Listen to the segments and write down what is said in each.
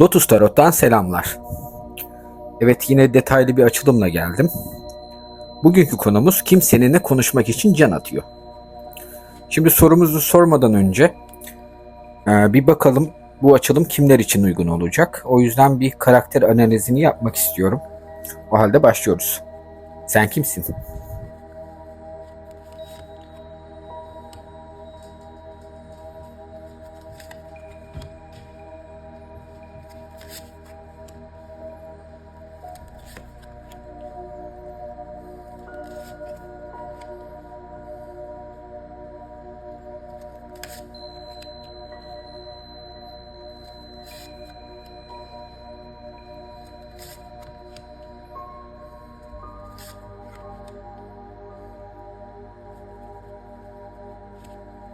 Lotus Tarot'tan selamlar. Evet yine detaylı bir açılımla geldim. Bugünkü konumuz kim seninle konuşmak için can atıyor. Şimdi sorumuzu sormadan önce e, bir bakalım bu açılım kimler için uygun olacak. O yüzden bir karakter analizini yapmak istiyorum. O halde başlıyoruz. Sen kimsin?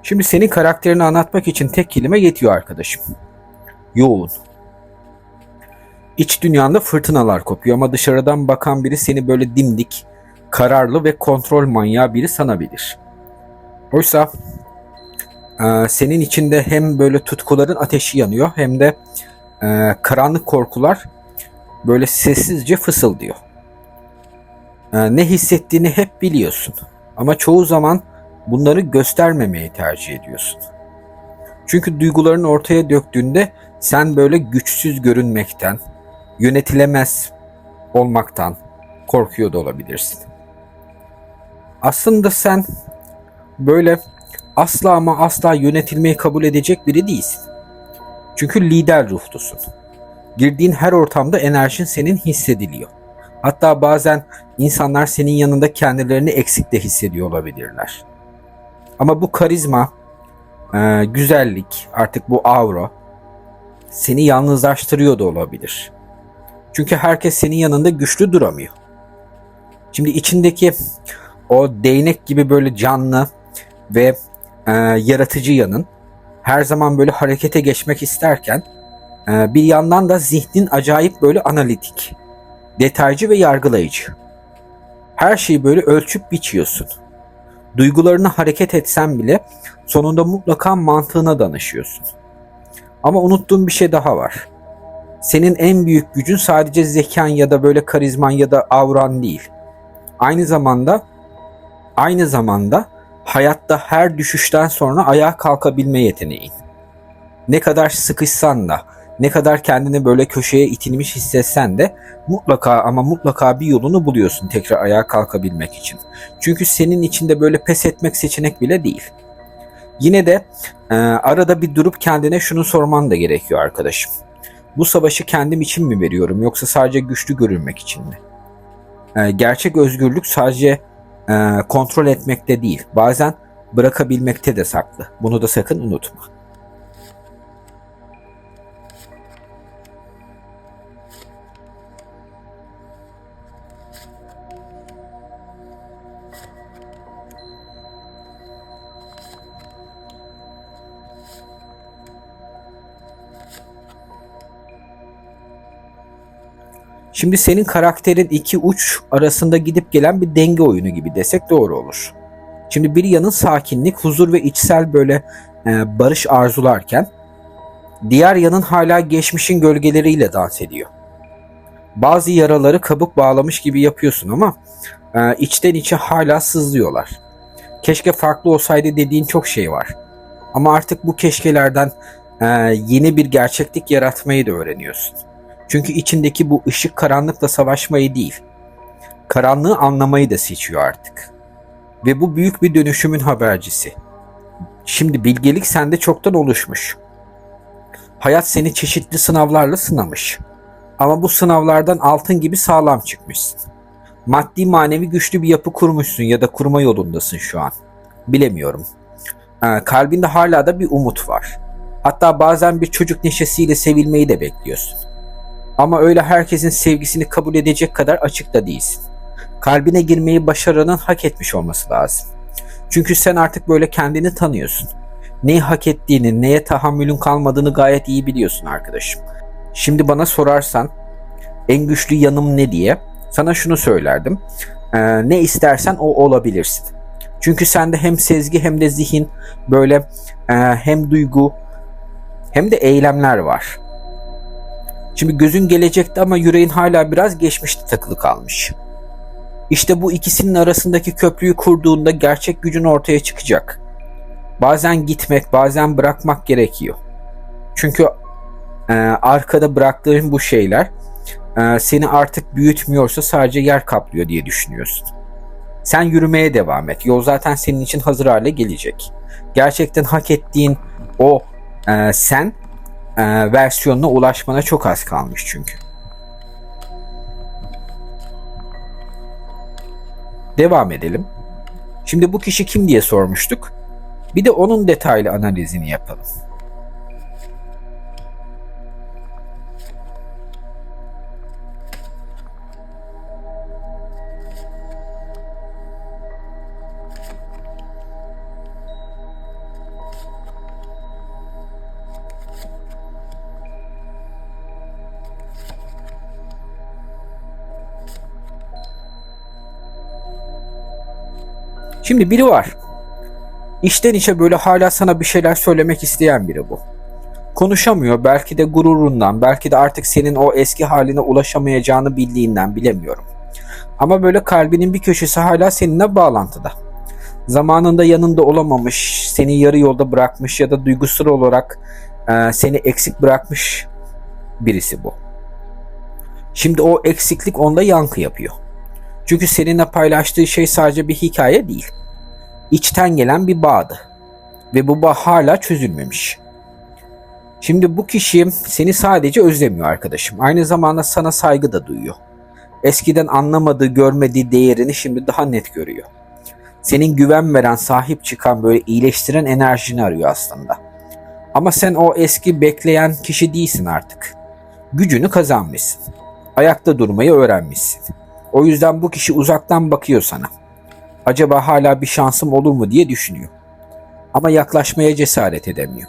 Şimdi senin karakterini anlatmak için tek kelime yetiyor arkadaşım. Yoğun. İç dünyanda fırtınalar kopuyor ama dışarıdan bakan biri seni böyle dimdik, kararlı ve kontrol manyağı biri sanabilir. Oysa e, senin içinde hem böyle tutkuların ateşi yanıyor hem de e, karanlık korkular böyle sessizce fısıldıyor. E, ne hissettiğini hep biliyorsun ama çoğu zaman bunları göstermemeyi tercih ediyorsun. Çünkü duygularını ortaya döktüğünde sen böyle güçsüz görünmekten, yönetilemez olmaktan korkuyor da olabilirsin. Aslında sen böyle asla ama asla yönetilmeyi kabul edecek biri değilsin. Çünkü lider ruhlusun. Girdiğin her ortamda enerjin senin hissediliyor. Hatta bazen insanlar senin yanında kendilerini eksik de hissediyor olabilirler. Ama bu karizma, e, güzellik, artık bu aura seni yalnızlaştırıyor da olabilir. Çünkü herkes senin yanında güçlü duramıyor. Şimdi içindeki o değnek gibi böyle canlı ve e, yaratıcı yanın her zaman böyle harekete geçmek isterken e, bir yandan da zihnin acayip böyle analitik, detaycı ve yargılayıcı. Her şeyi böyle ölçüp biçiyorsun. Duygularını hareket etsen bile sonunda mutlaka mantığına danışıyorsun. Ama unuttuğun bir şey daha var. Senin en büyük gücün sadece zekan ya da böyle karizman ya da avran değil. Aynı zamanda aynı zamanda hayatta her düşüşten sonra ayağa kalkabilme yeteneğin. Ne kadar sıkışsan da, ne kadar kendini böyle köşeye itilmiş hissetsen de mutlaka ama mutlaka bir yolunu buluyorsun tekrar ayağa kalkabilmek için. Çünkü senin içinde böyle pes etmek seçenek bile değil. Yine de e, arada bir durup kendine şunu sorman da gerekiyor arkadaşım. Bu savaşı kendim için mi veriyorum yoksa sadece güçlü görünmek için mi? E, gerçek özgürlük sadece e, kontrol etmekte değil. Bazen bırakabilmekte de saklı. Bunu da sakın unutma. Şimdi senin karakterin iki uç arasında gidip gelen bir denge oyunu gibi desek doğru olur. Şimdi bir yanın sakinlik, huzur ve içsel böyle e, barış arzularken diğer yanın hala geçmişin gölgeleriyle dans ediyor. Bazı yaraları kabuk bağlamış gibi yapıyorsun ama e, içten içe hala sızlıyorlar. Keşke farklı olsaydı dediğin çok şey var. Ama artık bu keşkelerden e, yeni bir gerçeklik yaratmayı da öğreniyorsun. Çünkü içindeki bu ışık karanlıkla savaşmayı değil, karanlığı anlamayı da seçiyor artık. Ve bu büyük bir dönüşümün habercisi. Şimdi bilgelik sende çoktan oluşmuş. Hayat seni çeşitli sınavlarla sınamış. Ama bu sınavlardan altın gibi sağlam çıkmışsın. Maddi manevi güçlü bir yapı kurmuşsun ya da kurma yolundasın şu an. Bilemiyorum. Ee, kalbinde hala da bir umut var. Hatta bazen bir çocuk neşesiyle sevilmeyi de bekliyorsun. Ama öyle herkesin sevgisini kabul edecek kadar açık da değilsin. Kalbine girmeyi başaranın hak etmiş olması lazım. Çünkü sen artık böyle kendini tanıyorsun. Neyi hak ettiğini, neye tahammülün kalmadığını gayet iyi biliyorsun arkadaşım. Şimdi bana sorarsan en güçlü yanım ne diye sana şunu söylerdim. Ee, ne istersen o olabilirsin. Çünkü sende hem sezgi hem de zihin böyle e, hem duygu hem de eylemler var. Şimdi gözün gelecekte ama yüreğin hala biraz geçmişte takılı kalmış. İşte bu ikisinin arasındaki köprüyü kurduğunda gerçek gücün ortaya çıkacak. Bazen gitmek, bazen bırakmak gerekiyor. Çünkü e, arkada bıraktığın bu şeyler e, seni artık büyütmüyorsa sadece yer kaplıyor diye düşünüyorsun. Sen yürümeye devam et. Yol zaten senin için hazır hale gelecek. Gerçekten hak ettiğin o e, sen e, versiyonuna ulaşmana çok az kalmış çünkü. Devam edelim. Şimdi bu kişi kim diye sormuştuk. Bir de onun detaylı analizini yapalım. Şimdi biri var. İçten içe böyle hala sana bir şeyler söylemek isteyen biri bu. Konuşamıyor belki de gururundan, belki de artık senin o eski haline ulaşamayacağını bildiğinden bilemiyorum. Ama böyle kalbinin bir köşesi hala seninle bağlantıda. Zamanında yanında olamamış, seni yarı yolda bırakmış ya da duygusal olarak e, seni eksik bırakmış birisi bu. Şimdi o eksiklik onda yankı yapıyor. Çünkü seninle paylaştığı şey sadece bir hikaye değil. İçten gelen bir bağdı. Ve bu bağ hala çözülmemiş. Şimdi bu kişi seni sadece özlemiyor arkadaşım. Aynı zamanda sana saygı da duyuyor. Eskiden anlamadığı, görmediği değerini şimdi daha net görüyor. Senin güven veren, sahip çıkan, böyle iyileştiren enerjini arıyor aslında. Ama sen o eski bekleyen kişi değilsin artık. Gücünü kazanmışsın. Ayakta durmayı öğrenmişsin. O yüzden bu kişi uzaktan bakıyor sana. Acaba hala bir şansım olur mu diye düşünüyor. Ama yaklaşmaya cesaret edemiyor.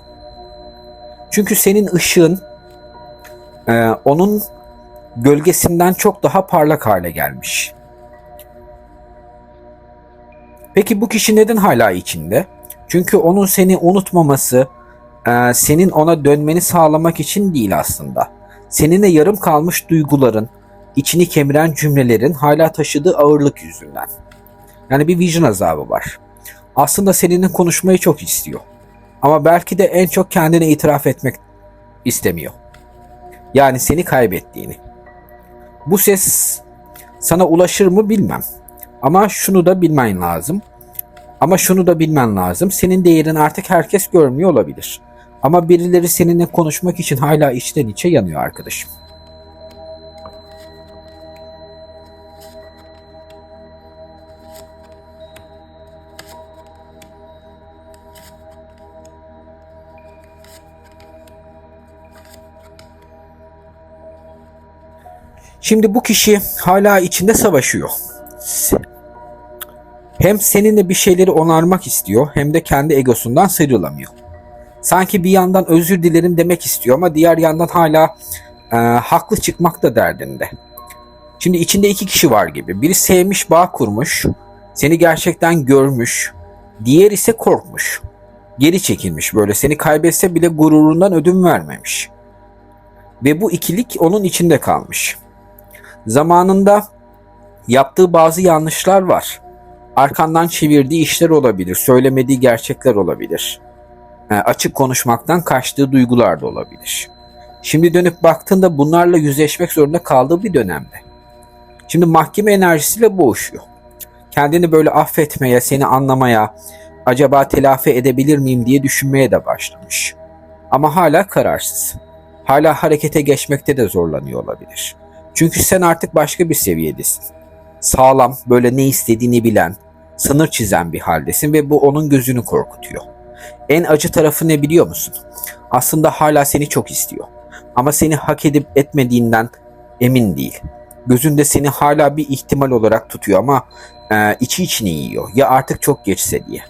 Çünkü senin ışığın e, onun gölgesinden çok daha parlak hale gelmiş. Peki bu kişi neden hala içinde? Çünkü onun seni unutmaması, e, senin ona dönmeni sağlamak için değil aslında. Seninle yarım kalmış duyguların, içini kemiren cümlelerin hala taşıdığı ağırlık yüzünden. Yani bir vicdan azabı var. Aslında seninle konuşmayı çok istiyor. Ama belki de en çok kendine itiraf etmek istemiyor. Yani seni kaybettiğini. Bu ses sana ulaşır mı bilmem. Ama şunu da bilmen lazım. Ama şunu da bilmen lazım. Senin değerini artık herkes görmüyor olabilir. Ama birileri seninle konuşmak için hala içten içe yanıyor arkadaşım. Şimdi bu kişi hala içinde savaşıyor. Hem seninle bir şeyleri onarmak istiyor hem de kendi egosundan sıyrılamıyor. Sanki bir yandan özür dilerim demek istiyor ama diğer yandan hala e, haklı çıkmak da derdinde. Şimdi içinde iki kişi var gibi. Biri sevmiş, bağ kurmuş, seni gerçekten görmüş. Diğer ise korkmuş. Geri çekilmiş böyle. Seni kaybetse bile gururundan ödün vermemiş. Ve bu ikilik onun içinde kalmış. Zamanında yaptığı bazı yanlışlar var. Arkandan çevirdiği işler olabilir, söylemediği gerçekler olabilir. Yani açık konuşmaktan kaçtığı duygular da olabilir. Şimdi dönüp baktığında bunlarla yüzleşmek zorunda kaldığı bir dönemde. Şimdi mahkeme enerjisiyle boğuşuyor. Kendini böyle affetmeye, seni anlamaya, acaba telafi edebilir miyim diye düşünmeye de başlamış. Ama hala kararsız. Hala harekete geçmekte de zorlanıyor olabilir. Çünkü sen artık başka bir seviyedesin. Sağlam, böyle ne istediğini bilen, sınır çizen bir haldesin ve bu onun gözünü korkutuyor. En acı tarafı ne biliyor musun? Aslında hala seni çok istiyor. Ama seni hak edip etmediğinden emin değil. Gözünde seni hala bir ihtimal olarak tutuyor ama e, içi içini yiyor. Ya artık çok geçse diye.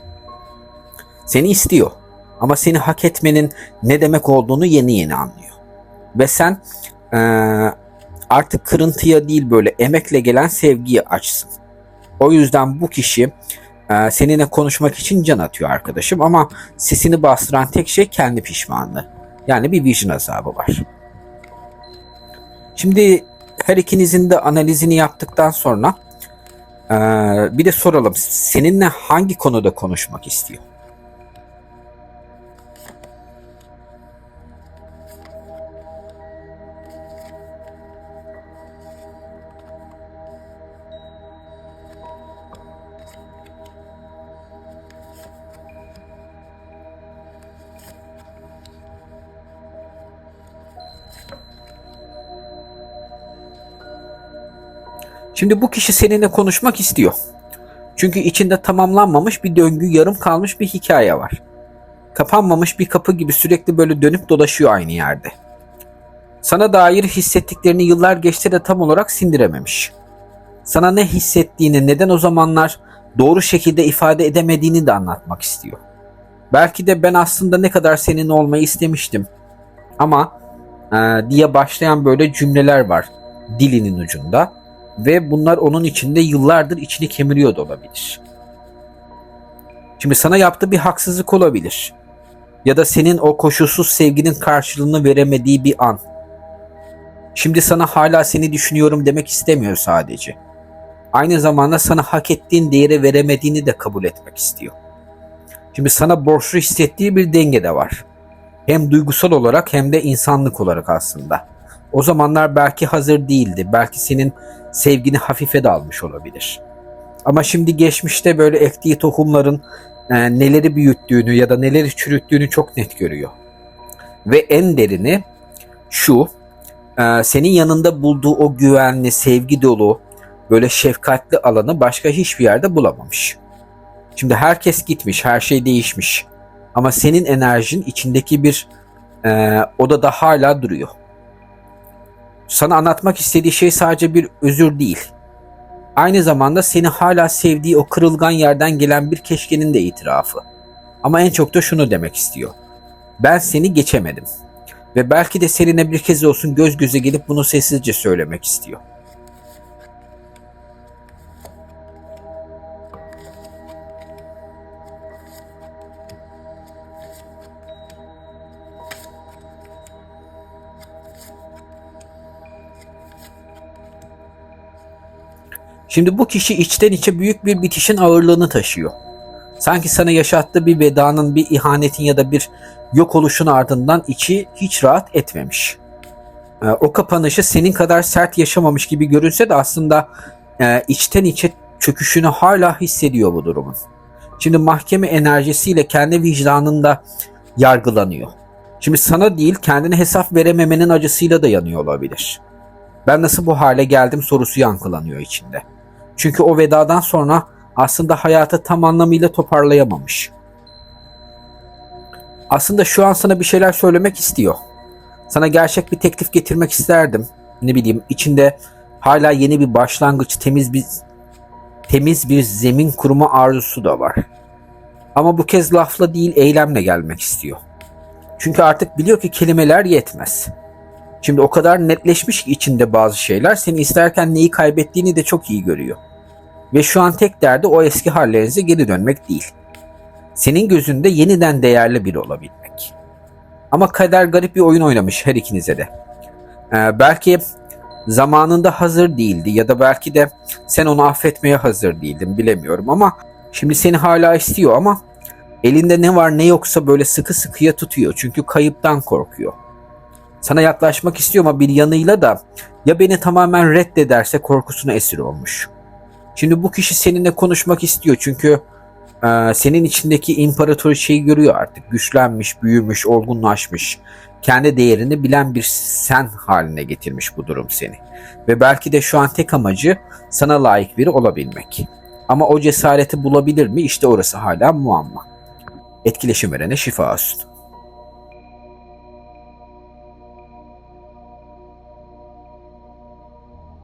Seni istiyor ama seni hak etmenin ne demek olduğunu yeni yeni anlıyor. Ve sen e, artık kırıntıya değil böyle emekle gelen sevgiye açsın. O yüzden bu kişi e, seninle konuşmak için can atıyor arkadaşım ama sesini bastıran tek şey kendi pişmanlığı. Yani bir vicdan azabı var. Şimdi her ikinizin de analizini yaptıktan sonra eee, bir de soralım. Seninle hangi konuda konuşmak istiyor? Şimdi bu kişi seninle konuşmak istiyor. Çünkü içinde tamamlanmamış bir döngü, yarım kalmış bir hikaye var. Kapanmamış bir kapı gibi sürekli böyle dönüp dolaşıyor aynı yerde. Sana dair hissettiklerini yıllar geçse de tam olarak sindirememiş. Sana ne hissettiğini, neden o zamanlar doğru şekilde ifade edemediğini de anlatmak istiyor. Belki de ben aslında ne kadar senin olmayı istemiştim. Ama e, diye başlayan böyle cümleler var dilinin ucunda ve bunlar onun içinde yıllardır içini kemiriyor da olabilir. Şimdi sana yaptığı bir haksızlık olabilir. Ya da senin o koşulsuz sevginin karşılığını veremediği bir an. Şimdi sana hala seni düşünüyorum demek istemiyor sadece. Aynı zamanda sana hak ettiğin değeri veremediğini de kabul etmek istiyor. Şimdi sana borçlu hissettiği bir denge de var. Hem duygusal olarak hem de insanlık olarak aslında. O zamanlar belki hazır değildi. Belki senin sevgini hafife de almış olabilir. Ama şimdi geçmişte böyle ektiği tohumların e, neleri büyüttüğünü ya da neleri çürüttüğünü çok net görüyor. Ve en derini şu, e, senin yanında bulduğu o güvenli, sevgi dolu, böyle şefkatli alanı başka hiçbir yerde bulamamış. Şimdi herkes gitmiş, her şey değişmiş. Ama senin enerjin içindeki bir e, odada hala duruyor. Sana anlatmak istediği şey sadece bir özür değil. Aynı zamanda seni hala sevdiği o kırılgan yerden gelen bir keşkenin de itirafı. Ama en çok da şunu demek istiyor. Ben seni geçemedim. Ve belki de seninle bir kez olsun göz göze gelip bunu sessizce söylemek istiyor. Şimdi bu kişi içten içe büyük bir bitişin ağırlığını taşıyor. Sanki sana yaşattığı bir vedanın, bir ihanetin ya da bir yok oluşun ardından içi hiç rahat etmemiş. Ee, o kapanışı senin kadar sert yaşamamış gibi görünse de aslında e, içten içe çöküşünü hala hissediyor bu durumun. Şimdi mahkeme enerjisiyle kendi vicdanında yargılanıyor. Şimdi sana değil kendine hesap verememenin acısıyla da yanıyor olabilir. Ben nasıl bu hale geldim sorusu yankılanıyor içinde. Çünkü o vedadan sonra aslında hayatı tam anlamıyla toparlayamamış. Aslında şu an sana bir şeyler söylemek istiyor. Sana gerçek bir teklif getirmek isterdim. Ne bileyim içinde hala yeni bir başlangıç, temiz bir temiz bir zemin kurma arzusu da var. Ama bu kez lafla değil eylemle gelmek istiyor. Çünkü artık biliyor ki kelimeler yetmez. Şimdi o kadar netleşmiş ki içinde bazı şeyler seni isterken neyi kaybettiğini de çok iyi görüyor. Ve şu an tek derdi o eski hallerinize geri dönmek değil. Senin gözünde yeniden değerli biri olabilmek. Ama kader garip bir oyun oynamış her ikinize de. Ee, belki zamanında hazır değildi ya da belki de sen onu affetmeye hazır değildin bilemiyorum ama şimdi seni hala istiyor ama elinde ne var ne yoksa böyle sıkı sıkıya tutuyor çünkü kayıptan korkuyor. Sana yaklaşmak istiyor ama bir yanıyla da ya beni tamamen reddederse korkusuna esir olmuş. Şimdi bu kişi seninle konuşmak istiyor çünkü e, senin içindeki imparatoriçeyi görüyor artık. Güçlenmiş, büyümüş, olgunlaşmış. Kendi değerini bilen bir sen haline getirmiş bu durum seni. Ve belki de şu an tek amacı sana layık biri olabilmek. Ama o cesareti bulabilir mi? İşte orası hala muamma. Etkileşim verene şifa olsun.